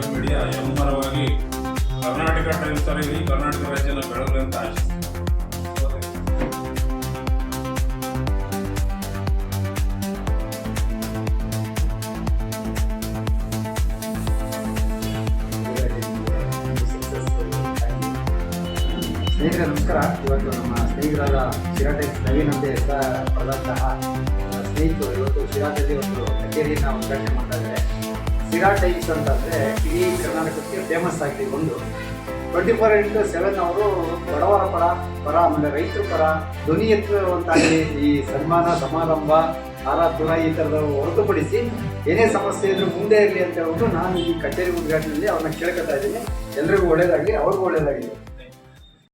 Social media ಮುಂಬರವಾಗಿ Karnataka times ಇಡೀ ಕರ್ನಾಟಕ ರಾಜ್ಯನ ಬೆಳಗಲಿ ಅಂತ ಆಶಿಸ್ತೀನಿ. ಸ್ನೇಹಿತರೆ, ನಮಸ್ಕಾರ. ಇವತ್ತು ನಮ್ಮ ಸ್ನೇಹಿತರಾದ ಸಿರಾಟೆಕ್ಸ್ ನವೀನ್ ಅಂತ ಹೆಸರಾದಂತಹ ಸ್ನೇಹಿತರು ಇವತ್ತು ಸಿರಾಟಲ್ಲಿ ಒಂದು ಕಚೇರಿಯನ್ನು ಉದ್ಘಾಟನೆ ಮಾಡ್ತಾ ಇದ್ದಾರೆ. ಸಿರಾಟೈಸ್ ಅಂತಂದರೆ ಇಡೀ ಕರ್ನಾಟಕಕ್ಕೆ ಫೇಮಸ್ ಆಗಿದೆ ಒಂದು ಟ್ವೆಂಟಿ ಫೋರ್ ಇಂಟು ಸೆವೆನ್ ಅವರು ಬಡವರ ಪರ ಪರ, ಆಮೇಲೆ ರೈತರ ಪರ, ಧ್ವನಿ ಎತ್ತುವಂತಾಗಿ ಈ ಸನ್ಮಾನ, ಸಮಾರಂಭ ಹಾರ ಈ ಥರದ ಹೊರತುಪಡಿಸಿ ಏನೇ ಸಮಸ್ಯೆ ಇದ್ರೂ ಮುಂದೆ ಇರಲಿ ಅಂತ ಹೇಳ್ಬಿಟ್ಟು ನಾನು ಈ ಕಚೇರಿ ಉದ್ಘಾಟನೆಯಲ್ಲಿ ಅವ್ರನ್ನ ಕೇಳ್ಕೊತಾ ಇದ್ದೀನಿ. ಎಲ್ರಿಗೂ ಒಳ್ಳೇದಾಗಲಿ, ಅವ್ರಿಗೂ ಒಳ್ಳೇದಾಗಲಿ.